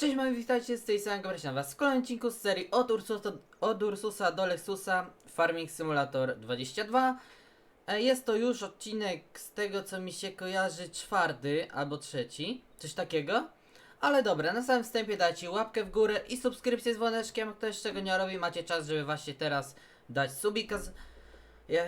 Cześć moi, witajcie z tej strony Gabrysia was w kolejnym odcinku z serii od Ursusa, od Ursusa do Lexusa Farming Simulator 22 E, Jest to już odcinek z tego co mi się kojarzy czwarty albo trzeci, coś takiego Ale dobra, na samym wstępie dajcie łapkę w górę i subskrypcję z dzwoneczkiem, ktoś czego nie robi, macie czas, żeby właśnie teraz dać subika. Ja,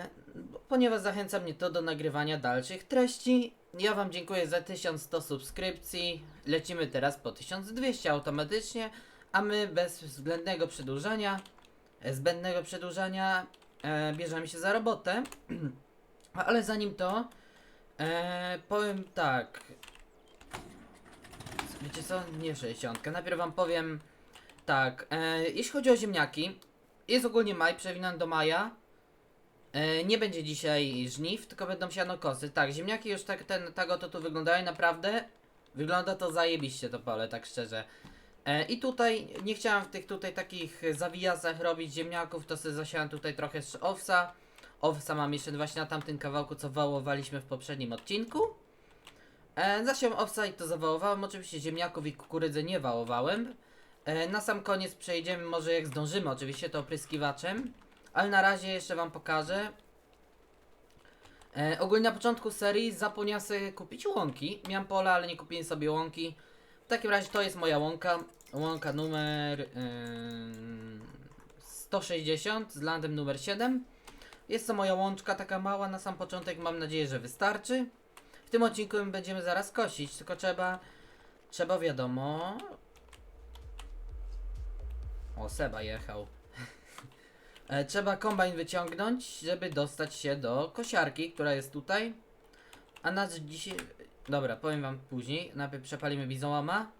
ponieważ zachęca mnie to do nagrywania dalszych treści. Ja Wam dziękuję za 1100 subskrypcji. Lecimy teraz po 1200 automatycznie, a my bez względnego przedłużania, e, zbędnego przedłużania e, bierzemy się za robotę. Ale zanim to, e, powiem tak. Wiecie co? Nie 60. Najpierw Wam powiem tak. E, jeśli chodzi o ziemniaki, jest ogólnie maj, przewinąłem do maja. E, nie będzie dzisiaj żniw, tylko będą sianokosy. Tak, ziemniaki już tak, ten, tak oto tu wyglądają, naprawdę. Wygląda to zajebiście to pole, tak szczerze. E, I tutaj, nie chciałem w tych tutaj takich zawijasach robić ziemniaków, to sobie zasiałem tutaj trochę z owsa. Owsa mam jeszcze właśnie na tamtym kawałku, co wałowaliśmy w poprzednim odcinku. E, zasiałem owsa i to zawałowałem, oczywiście ziemniaków i kukurydzę nie wałowałem. E, na sam koniec przejdziemy, może jak zdążymy oczywiście, to opryskiwaczem. Ale na razie jeszcze wam pokażę. E, ogólnie na początku serii zapomniałem sobie kupić łąki. Miałem pole, ale nie kupiłem sobie łąki. W takim razie to jest moja łąka. Łąka numer ym, 160 z landem numer 7. Jest to moja łączka taka mała na sam początek. Mam nadzieję, że wystarczy. W tym odcinku będziemy zaraz kosić, tylko trzeba, trzeba wiadomo. O, Seba jechał. E, Trzeba kombajn wyciągnąć, żeby dostać się do kosiarki, która jest tutaj. A nas dzisiaj... Dobra, powiem wam później. Najpierw przepalimy bizołama.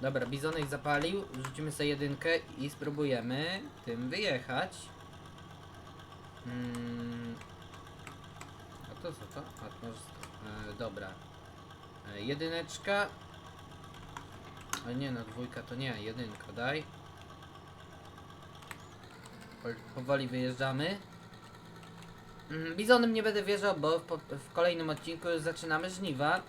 Dobra, bizonek zapalił. Rzucimy sobie jedynkę i spróbujemy tym wyjechać. Mm. A to co to? A to. E, dobra. E, jedyneczka. Ale nie no, dwójka to nie, jedynka daj. Po- Powoli wyjeżdżamy. Bizonem nie będę wjeżdżał, bo w kolejnym odcinku już zaczynamy żniwa.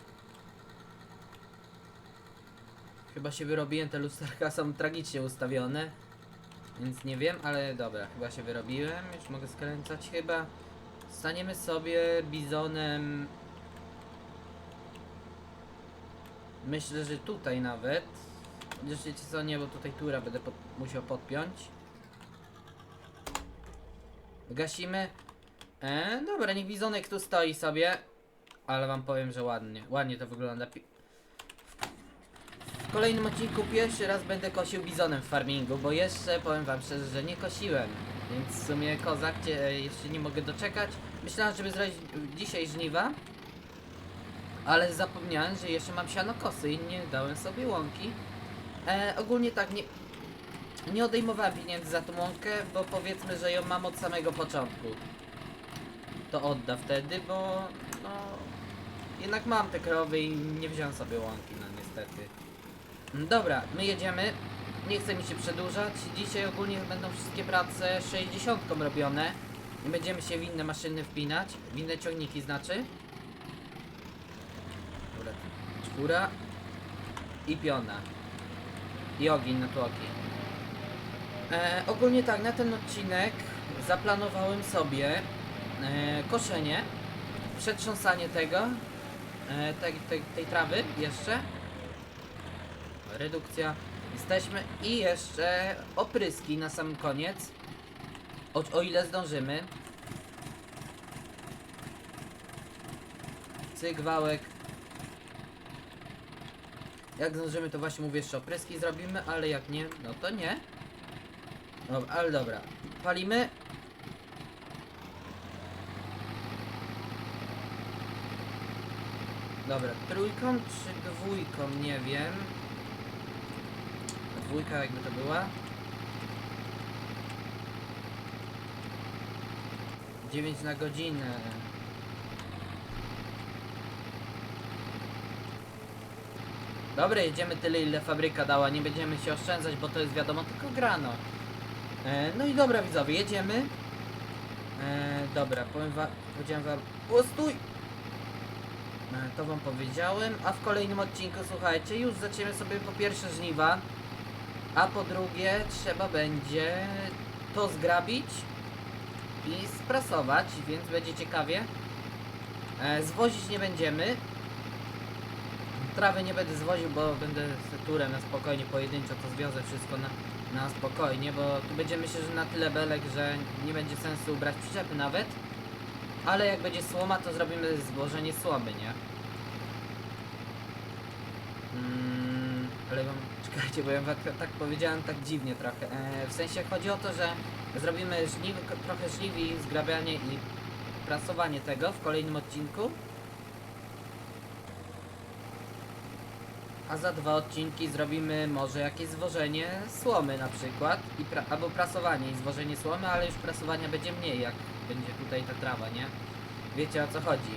Chyba się wyrobiłem, te lusterka są tragicznie ustawione. Więc nie wiem, ale dobra, chyba się wyrobiłem. Już mogę skręcać chyba. Staniemy sobie bizonem Myślę, że tutaj nawet. Chociaż wiecie co, nie, bo tutaj tura będę pod, musiał podpiąć. Gasimy. E, dobra, niech bizonek tu stoi sobie. Ale wam powiem, że ładnie. Ładnie to wygląda. W kolejnym odcinku pierwszy raz będę kosił bizonem w farmingu, bo jeszcze powiem wam szczerze, że nie kosiłem. Więc w sumie kozak e, jeszcze nie mogę doczekać. Myślałem, żeby zrobić dzisiaj żniwa. Ale zapomniałem, że jeszcze mam sianokosy i nie dałem sobie łąki. E, ogólnie tak, nie, nie odejmowałem pieniędzy za tą łąkę, bo powiedzmy, że ją mam od samego początku. To odda wtedy, bo no jednak mam te krowy i nie wziąłem sobie łąki, no niestety. Mm, Dobra, my jedziemy. Nie chcę mi się przedłużać. Dzisiaj ogólnie będą wszystkie prace 60 robione. I będziemy się w inne maszyny wpinać. W inne ciągniki znaczy. Dobra, czwóra i piona. I ogień na tłoki. E, ogólnie tak, na ten odcinek zaplanowałem sobie e, koszenie, przetrząsanie tego, e, tej, tej, trawy jeszcze, redukcja, jesteśmy. I jeszcze opryski na sam koniec, o, o ile zdążymy. Cyk, wałek, jak zdążymy, to właśnie mówię, jeszcze opryski zrobimy, ale jak nie, no to nie. Dobra, ale dobra. Palimy. Dobra, trójką czy dwójką, nie wiem. Dwójka jakby to była. 9 na godzinę. Dobra, jedziemy tyle ile fabryka dała, nie będziemy się oszczędzać, bo to jest wiadomo tylko grano. E, no i dobra widzowie, jedziemy. E, dobra, powiem wam, powiedziałem wam, o stój! E, To wam powiedziałem, a w kolejnym odcinku, słuchajcie, już zaczniemy sobie po pierwsze żniwa, a po drugie trzeba będzie to zgrabić i sprasować, więc będzie ciekawie. E, zwozić nie będziemy. Trawy nie będę zwoził, bo będę z turem na spokojnie, pojedynczo to zwiozę wszystko na, na spokojnie, bo tu będzie myślę, że na tyle belek, że nie będzie sensu ubrać przyczepy nawet. Ale jak będzie słoma, to zrobimy złożenie słomy, nie? Mm, ale wam, czekajcie, bo ja tak, tak powiedziałem tak dziwnie trochę. E, w sensie chodzi o to, że zrobimy żniwy, trochę żniwi, zgrabianie i prasowanie tego w kolejnym odcinku. A za dwa odcinki zrobimy może jakieś zwożenie słomy na przykład, i pra albo prasowanie i zwożenie słomy, ale już prasowania będzie mniej, jak będzie tutaj ta trawa, nie? Wiecie o co chodzi.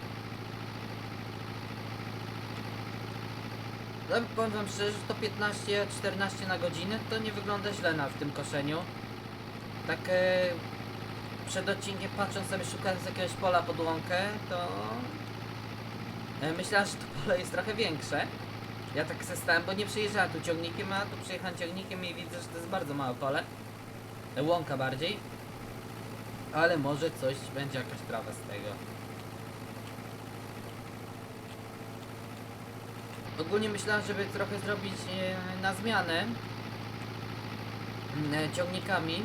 No, powiem wam szczerze, że to 15-14 na godzinę to nie wygląda źle na w tym koszeniu. Tak e, przed odcinkiem patrząc sobie szukając jakiegoś pola pod łąkę, to e, myślałem, że to pole jest trochę większe. Ja tak se stałem, bo nie przyjeżdżałem tu ciągnikiem, a tu przyjechałem ciągnikiem i widzę, że to jest bardzo małe pole. Łąka bardziej. Ale może coś będzie jakaś trawa z tego. Ogólnie myślałem, żeby trochę zrobić e, na zmianę mm, e, ciągnikami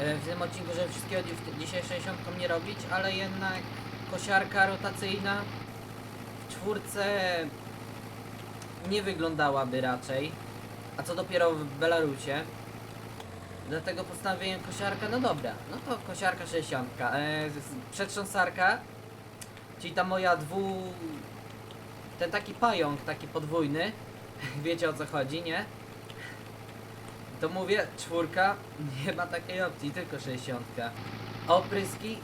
e, w tym odcinku, żeby wszystkiego dzisiaj 60 nie robić, ale jednak kosiarka rotacyjna w czwórce nie wyglądałaby raczej, a co dopiero w Belarusie. Dlatego postanowiłem kosiarka, no dobra, no to kosiarka 60. E, przetrząsarka, czyli ta moja dwu... Ten taki pająk, taki podwójny, wiecie o co chodzi, nie? To mówię, czwórka, nie ma takiej opcji, tylko 60. Opryski,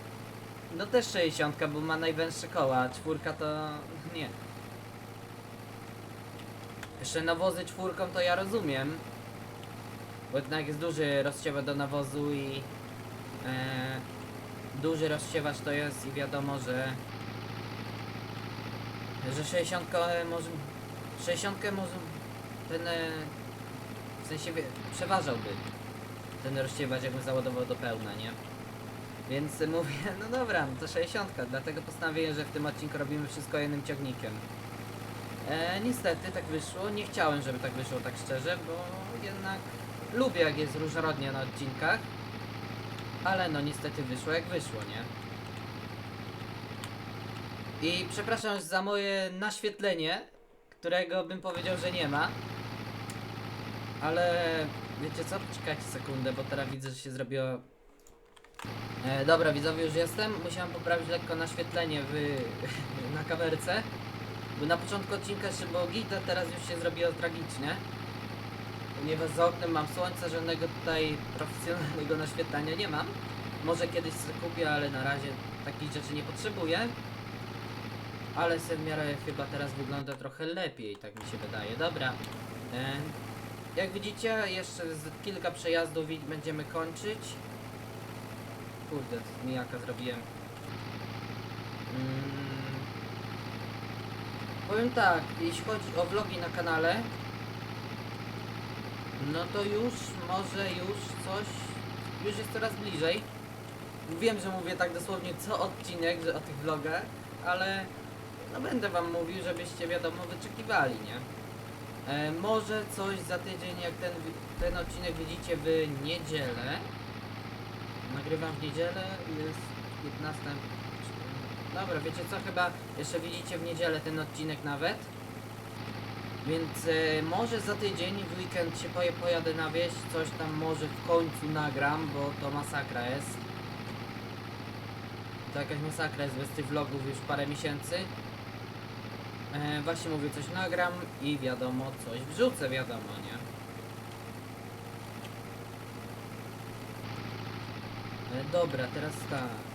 no też 60, bo ma najwęższe koła, a czwórka to nie. Jeszcze nawozy czwórką to ja rozumiem. Bo jednak jest duży rozsiewacz do nawozu i e, duży rozsiewacz to jest i wiadomo, że że 60 może 60 może ten e, w sensie przeważałby ten rozsiewacz jakby załadował do pełna, nie? Więc mówię, no dobra, no to 60, dlatego postanowiłem, że w tym odcinku robimy wszystko jednym ciągnikiem. E, niestety tak wyszło. Nie chciałem, żeby tak wyszło, tak szczerze, bo jednak lubię, jak jest różnorodnie na odcinkach. Ale no niestety wyszło, jak wyszło, nie? I przepraszam za moje naświetlenie, którego bym powiedział, że nie ma. Ale wiecie co? Poczekajcie sekundę, bo teraz widzę, że się zrobiło. E, dobra, widzowie, już jestem. Musiałem poprawić lekko naświetlenie w, na kamerce. Bo na początku odcinka jeszcze było git, a teraz już się zrobiło tragicznie. Ponieważ za oknem mam słońce, żadnego tutaj profesjonalnego naświetlania nie mam. Może kiedyś sobie kupię, ale na razie takich rzeczy nie potrzebuję. Ale se w miarę chyba teraz wygląda trochę lepiej, tak mi się wydaje. Dobra. Jak widzicie, jeszcze kilka przejazdów będziemy kończyć. Kurde, mijaka zrobiłem. Mm. Powiem tak, jeśli chodzi o vlogi na kanale, no to już, może już coś, już jest coraz bliżej. Wiem, że mówię tak dosłownie co odcinek, że o tych vlogach, ale no będę wam mówił, żebyście wiadomo wyczekiwali, nie? E, może coś za tydzień, jak ten, ten odcinek widzicie w niedzielę. Nagrywam w niedzielę, jest 15. Dobra, wiecie co, chyba jeszcze widzicie w niedzielę ten odcinek nawet. Więc e, może za tydzień w weekend się poje, pojadę na wieś, coś tam może w końcu nagram, bo to masakra jest. To jakaś masakra jest bez tych vlogów już parę miesięcy. E, właśnie mówię, coś nagram i wiadomo, coś wrzucę, wiadomo, nie? E, dobra, teraz tak.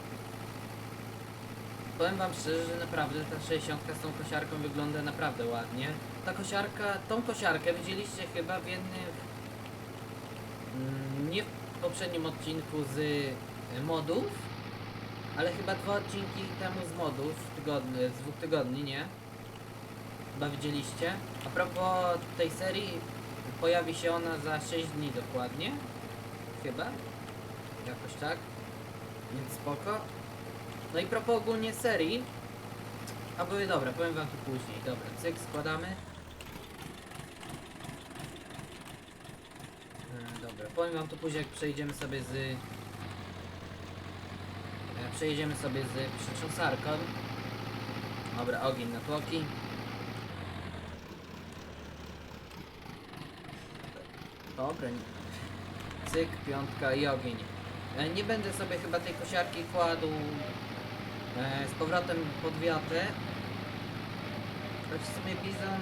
Powiem wam szczerze, że naprawdę ta 60 z tą kosiarką wygląda naprawdę ładnie. Ta kosiarka, tą kosiarkę widzieliście chyba w jednym... mm, Nie w poprzednim odcinku z y, modów, ale chyba dwa odcinki temu z modów, tygodni, z dwóch tygodni, nie? chyba widzieliście. A propos tej serii, pojawi się ona za 6 dni dokładnie. Chyba. Jakoś tak. Więc spoko. No i propos ogólnie serii. A były dobra, powiem wam to później. Dobra, cyk, składamy. E, dobra, powiem wam to później, jak przejdziemy sobie z... E, przejedziemy sobie z przetrząsarką. Dobra, ogień na tłoki. Dobra, cyk, piątka i ogień. E, nie będę sobie chyba tej kosiarki kładł e, z powrotem pod wiatę. Choć w sumie bizon...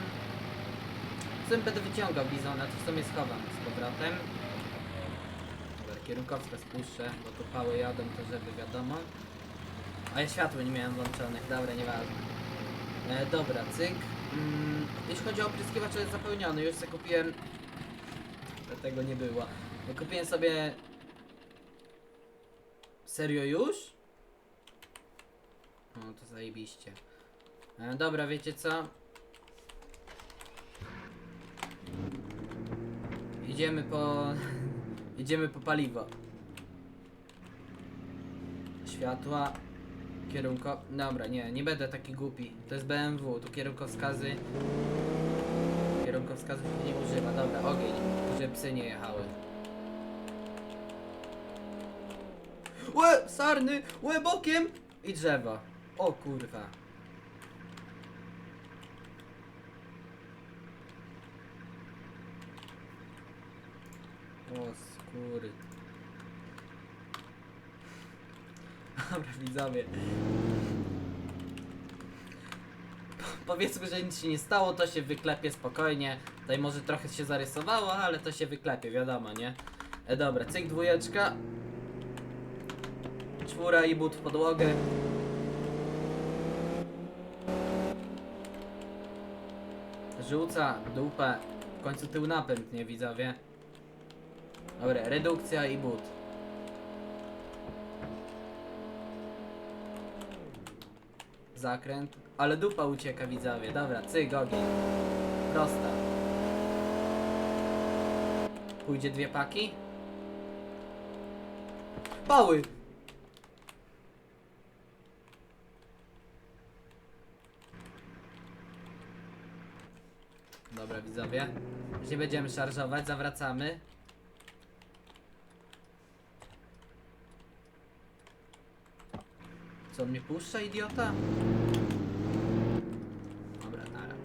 W sumie będę wyciągał bizona, to w sumie schowam z powrotem. Dobra, kierunkowska spuszczę, bo tu pały jadą, to żeby wiadomo. A ja światło nie miałem włączonych, dobra, nieważne. E, dobra, cyk. Mm, jeśli chodzi o opryskiwacz, jest zapełniony. Już sobie kupiłem... Tego nie było. Kupiłem sobie... Serio już? No to zajebiście. E, dobra, wiecie co? Idziemy po... Idziemy po paliwo. Światła. Kierunko... Dobra, nie, nie będę taki głupi. To jest BMW, tu kierunkowskazy... Kierunkowskazów nie używa. Dobra, ogień, żeby psy nie jechały. Łe, sarny! Łe, bokiem! I drzewo. O kurwa. O skóry. Dobra, widzowie. Po- Powiedzmy, że nic się nie stało, to się wyklepie spokojnie. Tutaj może trochę się zarysowało, ale to się wyklepie, wiadomo, nie? E, dobra, cyk, dwójeczka. Czwóra i but w podłogę. Rzuca dupę. W końcu tył napęd, nie widzowie? Dobra, redukcja i but. Zakręt. Ale dupa ucieka widzowie. Dobra, cyk, ogień. Prosta. Pójdzie dwie paki? Pały! Dobra widzowie. Już nie będziemy szarżować, zawracamy. Co on mnie puszcza, idiota? Dobra, nara.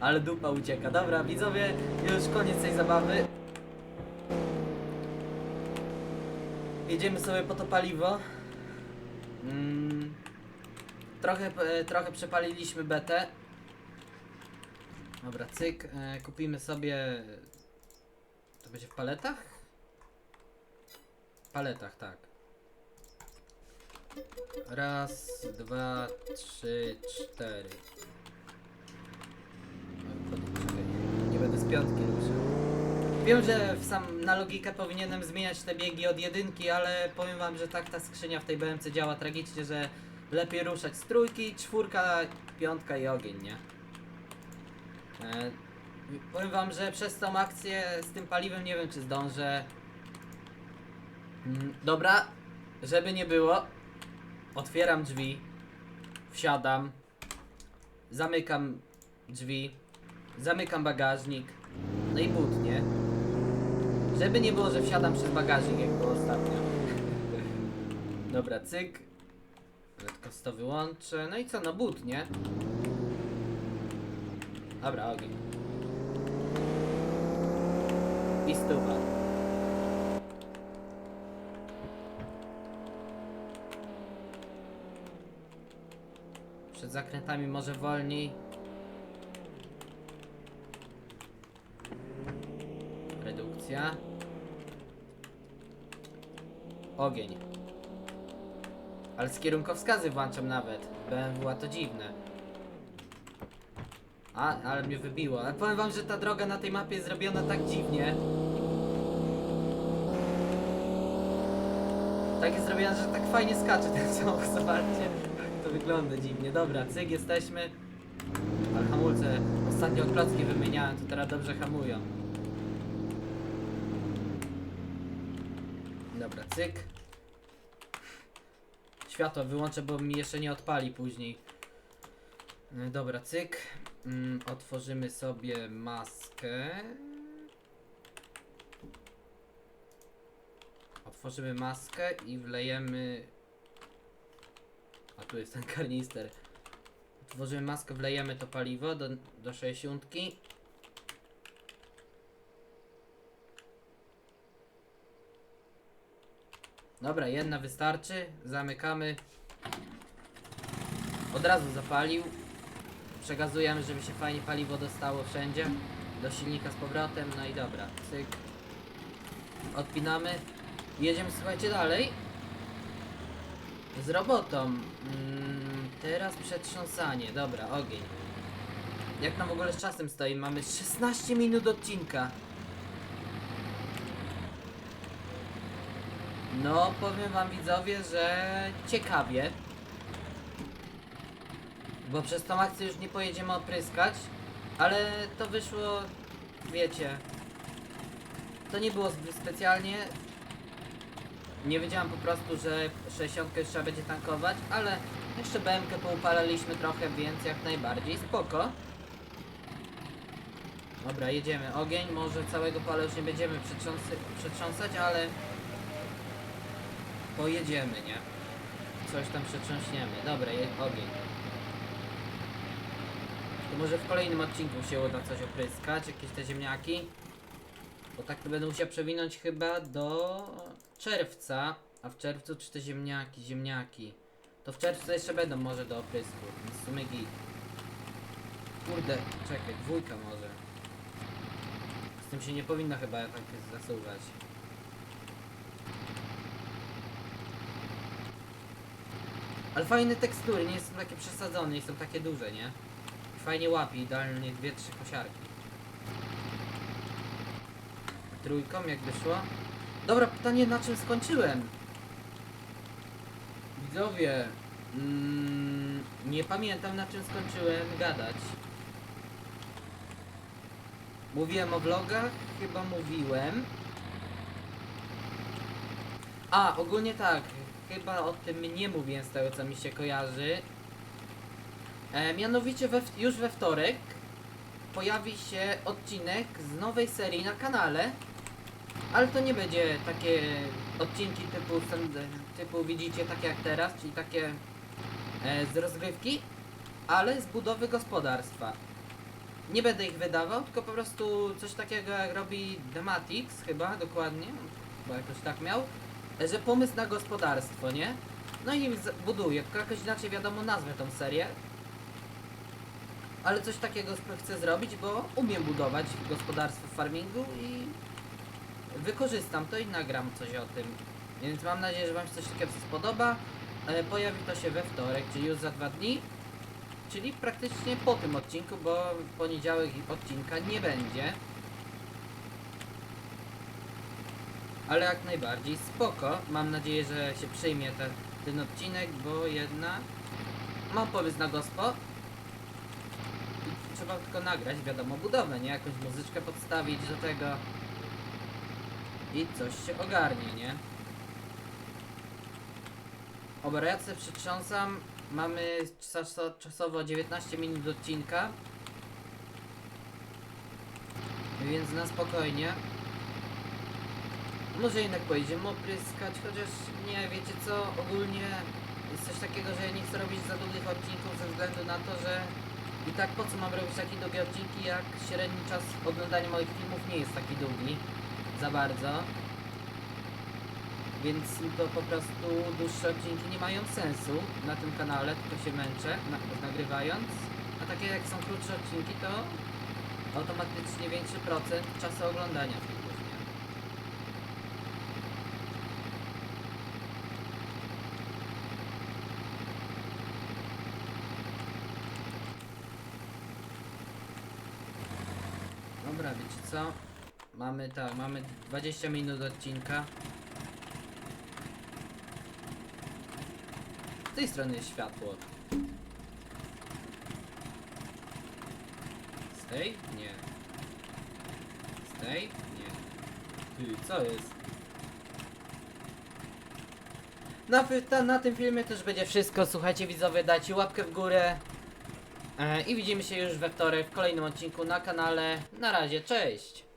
Ale dupa ucieka. Dobra, widzowie, już koniec tej zabawy. Jedziemy sobie po to paliwo. Mm, trochę, e, trochę przepaliliśmy betę. Dobra, cyk. E, kupimy sobie... To będzie w paletach? W paletach, tak. Raz, dwa, trzy, cztery. Nie będę z piątki ruszał. Wiem, że w sam na logikę powinienem zmieniać te biegi od jedynki, ale powiem wam, że tak ta skrzynia w tej BMC działa tragicznie, że lepiej ruszać z trójki, czwórka, piątka i ogień, nie? E, powiem wam, że przez tą akcję z tym paliwem nie wiem czy zdążę. Mm, dobra, żeby nie było, otwieram drzwi, wsiadam, zamykam drzwi, zamykam bagażnik, no i but, nie? Żeby nie było, że wsiadam przez bagażnik, jak było ostatnio. Dobra, cyk. Tylko to wyłączę. No i co, no but, nie? Dobra, ogień. I stuwa. Przed zakrętami może wolniej. Redukcja. Ogień. Ale z kierunkowskazy włączam nawet. BMW, to dziwne. A, ale mnie wybiło. Ale powiem wam, że ta droga na tej mapie jest zrobiona tak dziwnie. Tak jest zrobiona, że tak fajnie skacze ten samochód, zobaczcie. To wygląda dziwnie. Dobra, cyk, jesteśmy. Ale hamulce ostatnio klocki wymieniałem, to teraz dobrze hamują. Dobra, cyk. Światło wyłączę, bo mi jeszcze nie odpali później. No Dobra, cyk. Mm, otworzymy sobie maskę. Otworzymy maskę i wlejemy. A tu jest ten karnister. Otworzymy maskę, wlejemy to paliwo do, do 60. Dobra, jedna wystarczy. Zamykamy. Od razu zapalił. Przegazujemy, żeby się fajnie paliwo dostało wszędzie. Do silnika z powrotem. No i dobra, cyk. Odpinamy. Jedziemy, słuchajcie, dalej. Z robotą. Mm, teraz przetrząsanie. Dobra, ogień. Jak tam w ogóle z czasem stoi? Mamy 16 minut odcinka. No, powiem wam widzowie, że ciekawie. Bo przez tą akcję już nie pojedziemy opryskać. Ale to wyszło, wiecie. To nie było specjalnie. Nie wiedziałam po prostu, że 60 już trzeba będzie tankować, ale jeszcze BMK poupalaliśmy trochę, więc jak najbardziej spoko. Dobra, jedziemy. Ogień, może całego pola już nie będziemy przetrząsać, ale pojedziemy, nie? Coś tam przetrząśniemy. Dobra, je- ogień. To może w kolejnym odcinku się uda coś opryskać, jakieś te ziemniaki. Bo tak to będę musiał przewinąć chyba do czerwca. A w czerwcu czy te ziemniaki, ziemniaki. To w czerwcu jeszcze będą może do oprysku, więc w sumie git. Kurde, czekaj, dwójka może. Z tym się nie powinno chyba tak zasuwać. Ale fajne tekstury, nie są takie przesadzone, nie są takie duże, nie? Fajnie łapie, idealnie dwie, trzy kosiarki. Trójką jakby szło. Dobra, pytanie na czym skończyłem? Widzowie, mm, nie pamiętam na czym skończyłem gadać. Mówiłem o vlogach? Chyba mówiłem. A, ogólnie tak, chyba o tym nie mówiłem z tego co mi się kojarzy. E, mianowicie we, już we wtorek pojawi się odcinek z nowej serii na kanale. Ale to nie będzie takie odcinki typu, typu widzicie takie jak teraz, czyli takie e, z rozgrywki, ale z budowy gospodarstwa. Nie będę ich wydawał, tylko po prostu coś takiego jak robi Dematix chyba dokładnie, bo jakoś tak miał, że pomysł na gospodarstwo, nie? No i tylko jakoś inaczej wiadomo nazwę tą serię. Ale coś takiego chcę zrobić, bo umiem budować gospodarstwo w farmingu i wykorzystam to i nagram coś o tym. Więc mam nadzieję, że Wam się coś takiego spodoba. E, pojawi to się we wtorek, czyli już za dwa dni. Czyli praktycznie po tym odcinku, bo w poniedziałek odcinka nie będzie. Ale jak najbardziej spoko. Mam nadzieję, że się przyjmie ten, ten odcinek, bo jednak mam pomysł na gospo. Trzeba tylko nagrać, wiadomo, budowę, nie? Jakąś muzyczkę podstawić do tego. I coś się ogarnie, nie? Sobie przytrząsam. Mamy czaso, czasowo 19 minut odcinka. Więc na spokojnie. Może jednak pojedziemy opryskać, chociaż nie, wiecie co, ogólnie jest coś takiego, że nie chcę robić za długich odcinków ze względu na to, że i tak po co mam robić takie długie odcinki, jak średni czas oglądania moich filmów nie jest taki długi. Za bardzo. Więc to po prostu dłuższe odcinki nie mają sensu na tym kanale, tylko się męczę na, nagrywając. A takie jak są krótsze odcinki, to automatycznie większy procent czasu oglądania filmów, nie? Dobra, wiecie co? Mamy tak, mamy 20 minut odcinka. Z tej strony jest światło. Z tej? Nie. Z tej? Nie. Ty, co jest? Na, ta, na tym filmie też będzie wszystko. Słuchajcie widzowie, dajcie łapkę w górę. E, I widzimy się już we wtorek w kolejnym odcinku na kanale. Na razie, cześć!